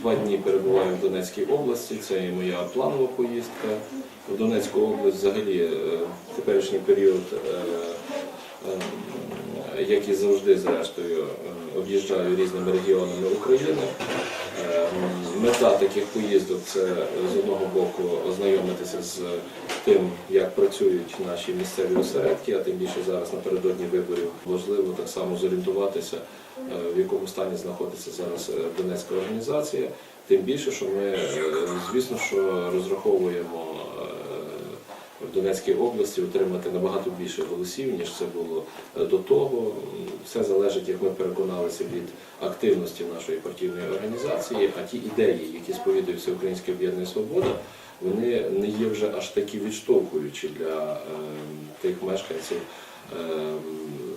Два дні перебуваю в Донецькій області, це і моя планова поїздка. В Донецьку область взагалі е, теперішній період, е, е, як і завжди, зрештою, об'їжджаю різними регіонами України. Е, Мета таких поїздок це з одного боку ознайомитися з тим, як працюють наші місцеві осередки, а тим більше зараз напередодні виборів важливо так само зорієнтуватися, е, в якому стані знаходиться зараз е, Донецька організація. Тим більше, що ми, звісно, що розраховуємо в Донецькій області отримати набагато більше голосів, ніж це було е, до того. Все залежить, як ми переконалися, від активності нашої партійної організації, а ті ідеї, які сповідує Всеукраїнське об'єднання Свобода, вони не є вже аж такі відштовхуючі для е, тих мешканців е,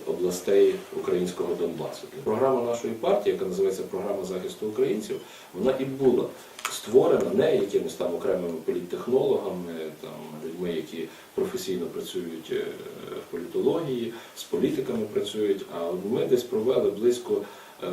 областей українського Донбасу. Програма нашої партії, яка називається Програма захисту українців, вона і була створена не якимись там окремими політтехнологами, там людьми, які професійно працюють е, в політології, з політиками працюють. А ми десь провели близько ем,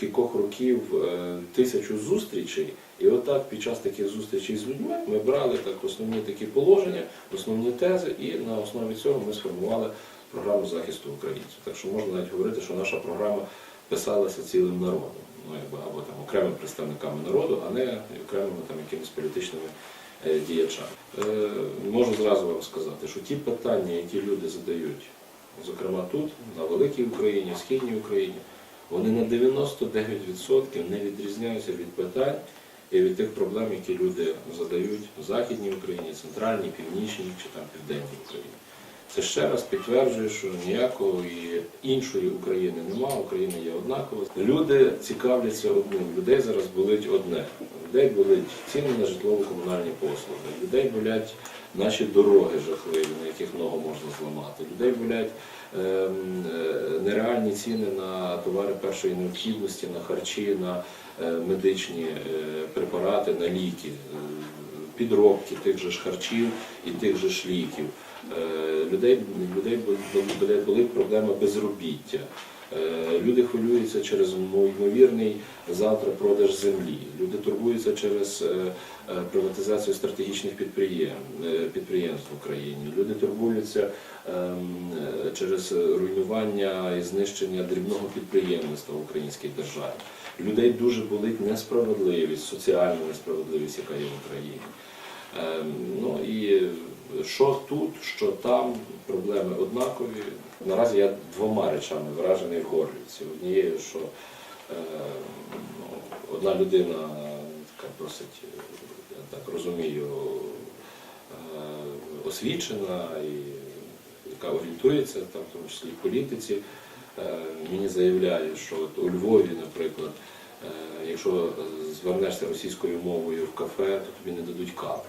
кількох років е, тисячу зустрічей. І отак під час таких зустрічей з людьми ми брали так основні такі положення, основні тези, і на основі цього ми сформували програму захисту українців. Так що можна навіть говорити, що наша програма писалася цілим народом, ну якби або там окремими представниками народу, а не окремими там якимись політичними е, діячами. Е, можу зразу вам сказати, що ті питання, які люди задають, зокрема тут, на великій Україні, східній Україні, вони на 99% не відрізняються від питань і від тих проблем, які люди задають в Західній Україні, центральній, північній чи там південній Україні. Це ще раз підтверджує, що ніякої іншої України немає, Україна є однакова. Люди цікавляться одним. Людей зараз болить одне. Людей болить ціни на житлово-комунальні послуги. Людей болять наші дороги жахливі, на яких ногу можна зламати. Людей болять ем, е, нереальні ціни на товари першої необхідності, на харчі, на е, медичні е, препарати, на ліки, підробки тих же ж харчів і тих же ж ліків. Е, Людей, людей болять, болить проблема безробіття. Е, Люди хвилюються через ймовірний завтра продаж землі. Люди турбуються через е, приватизацію стратегічних підприємств в Україні. Люди турбуються ем, через руйнування і знищення дрібного підприємництва в українській державі. Людей дуже болить несправедливість, соціальна несправедливість, яка є в Україні. Ем, Ну і що тут, що там, проблеми однакові. Наразі я двома речами вражений в Горлівці. Однією, що е, ну, одна людина така досить, я так розумію, е, освічена і яка орієнтується там, в тому числі в політиці, мені заявляє, що у Львові, наприклад, е, якщо звернешся російською мовою в кафе, то тобі не дадуть кави.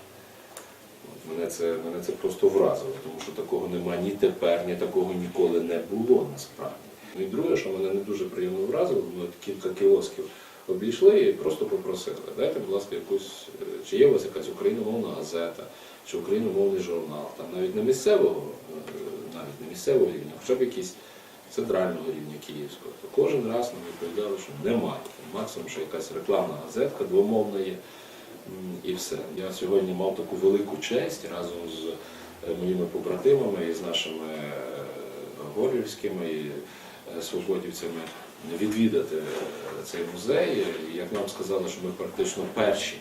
Мене це, мене це просто вразило, тому що такого немає ні тепер, ні такого ніколи не було насправді. Ну і друге, що мене не дуже приємно вразило, от кілька кіосків обійшли і просто попросили, дайте, будь ласка, якусь, е, чи є у вас якась україномовна газета, чи україномовний журнал, там навіть не місцевого, е, навіть не місцевого рівня, хоча б якийсь центрального рівня Київського. То кожен раз нам відповідали, що немає. Максимум, що якась рекламна газетка двомовна є. І все. Я сьогодні мав таку велику честь разом з е, моїми побратимами і з нашими е, горлівськими і е, свободівцями відвідати цей музей. Як нам сказали, що ми практично перші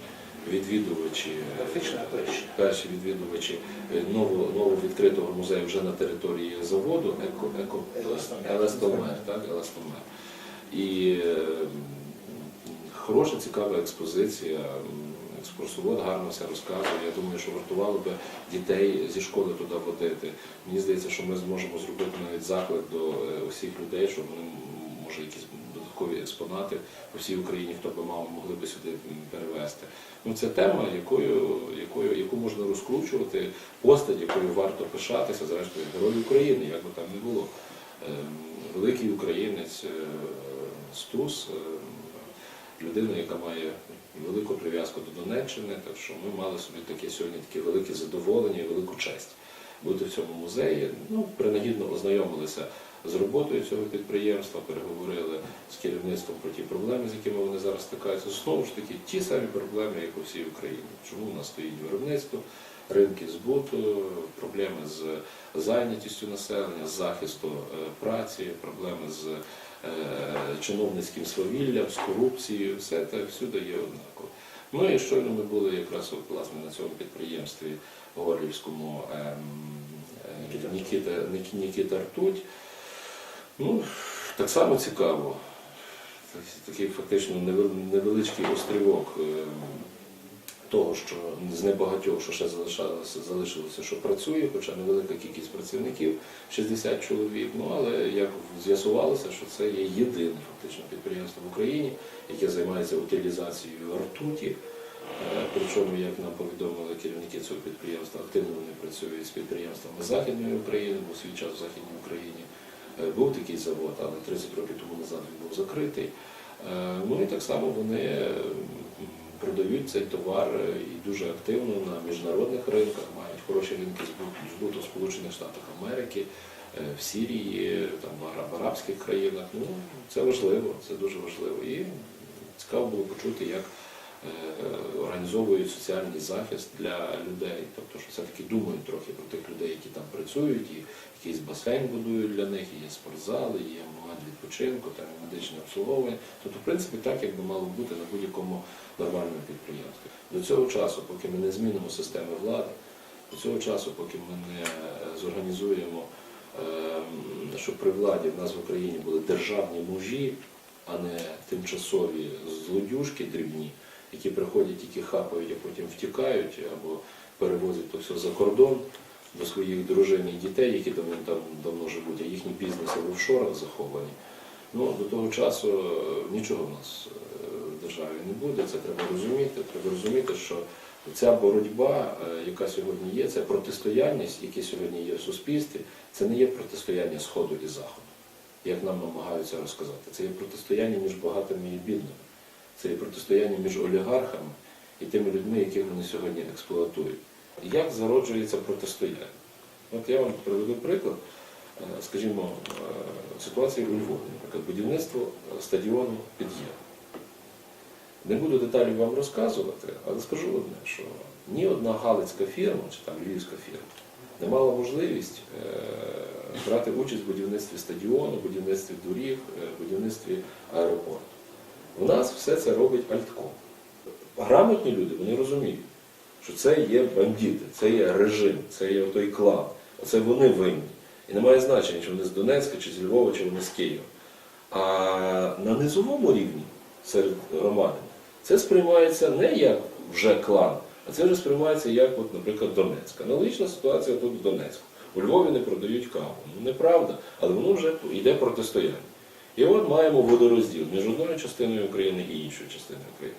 відвідувачі, е, перші відвідувачі е, ново, нововідкритого музею вже на території заводу еко, еко, Елестомер, так, Елестомер. І е, хороша, цікава експозиція. Екскурсовод гарно все розказує. Я думаю, що вартувало би дітей зі школи туди водити. Мені здається, що ми зможемо зробити навіть заклик до усіх людей, щоб вони може якісь додаткові експонати по всій Україні, хто би мав, могли би сюди перевезти. Ну, це тема, якою, якою, яку можна розкручувати, постать, якою варто пишатися, зрештою, герой України, як би там не було. Ем, Великий українець е, Стус. е, людина, яка має велику прив'язку до Донеччини, так що ми мали собі таке сьогодні таке велике задоволення і велику честь бути в цьому музеї. Ну, принагідно ознайомилися з роботою цього підприємства, переговорили з керівництвом про ті проблеми, з якими вони зараз стикаються. Знову ж таки, ті самі проблеми, як у всій Україні. Чому у нас стоїть виробництво, ринки збуту, проблеми з зайнятістю населення, з захисту е, праці, проблеми з е, чиновницьким свавіллям, з корупцією, все це всюди є однаково. Ну і щойно ми були якраз власне на цьому підприємстві Горлівському ем, е, Нікіта, Нікіта Ртуть. Ну, так само цікаво. Такий фактично невел- невеличкий острівок ем, того, що з небагатьох, що ще залишалося, залишилося, що працює, хоча невелика кількість працівників, 60 чоловік. Ну але як з'ясувалося, що це є єдине фактично підприємство в Україні, яке займається утилізацією ртуті. Е, Причому, як нам повідомили керівники цього підприємства, активно вони працюють з підприємствами Західної України, бо свій час в Західній Україні е, був такий завод, але 30 років тому назад він був закритий. Е, Ну і так само вони продають цей товар е, і дуже активно на міжнародних ринках, мають хороші ринки збуту, в Сполучених Штатах Америки, е, в Сірії, там, в арабських країнах. Ну, це важливо, це дуже важливо. І цікаво було почути, як організовують соціальний захист для людей. Тобто, що все-таки думають трохи про тих людей, які там працюють, і якийсь басейн будують для них, і є спортзали, є момент відпочинку, там медичне обслуговування. Тобто, в принципі, так, як би мало бути на будь-якому нормальному підприємстві. До цього часу, поки ми не змінимо системи влади, до цього часу, поки ми не е, зорганізуємо, ем, щоб при владі в нас в Україні були державні мужі, а не тимчасові злодюжки дрібні, які приходять, тільки хапають, а потім втікають або перевозять то все за кордон до своїх дружин і дітей, які там, там давно живуть, а їхні бізнеси в офшорах заховані. Ну, до того часу е, нічого в нас е, в державі не буде, це треба розуміти. Треба розуміти, що ця боротьба, е, яка сьогодні є, це протистоянність, яке сьогодні є в суспільстві, це не є протистояння Сходу і Заходу, як нам намагаються розказати. Це є протистояння між багатими і бідними. Це є протистояння між олігархами і тими людьми, яких вони сьогодні експлуатують. Як зароджується протистояння? От я вам приведу приклад, е, скажімо, е, ситуації у Львові, наприклад, будівництво е, стадіону під Є. Не буду деталі вам розказувати, але скажу одне, що ні одна галицька фірма чи там львівська фірма не мала можливість брати участь в будівництві стадіону, будівництві доріг, будівництві аеропорту. У нас все це робить Альтком. Грамотні люди вони розуміють, що це є бандити, це є режим, це є той клан. Оце вони винні. І немає значення, чи вони з Донецька, чи з Львова, чи вони з Києва. А на низовому рівні серед громади це сприймається не як вже клан, а це вже сприймається як, от, наприклад, Донецька. Аналогічна ситуація тут в Донецьку. У Львові не продають каву. Ну неправда, але воно вже йде протистояння. І от маємо водорозділ між одною частиною України і іншою частиною України.